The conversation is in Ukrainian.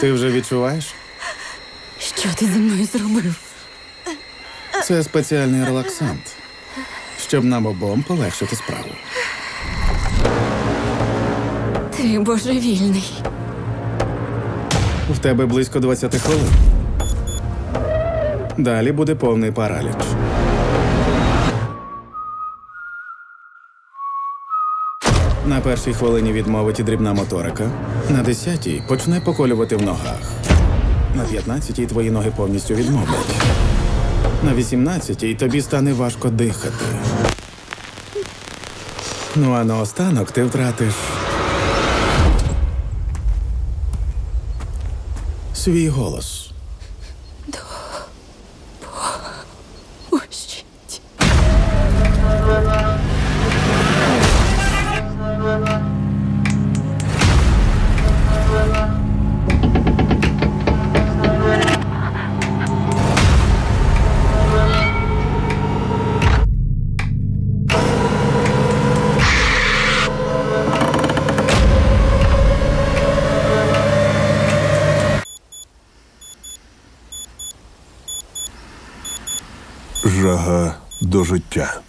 Ти вже відчуваєш? Що ти зі мною зробив? Це спеціальний релаксант, щоб нам обом полегшити справу. Ти божевільний. В тебе близько 20 хвилин. Далі буде повний параліч. На першій хвилині відмовить дрібна моторика, на десятій почне поколювати в ногах. На п'ятнадцятій твої ноги повністю відмовлять. На вісімнадцятій тобі стане важко дихати. Ну а наостанок ти втратиш свій голос. Жага до життя.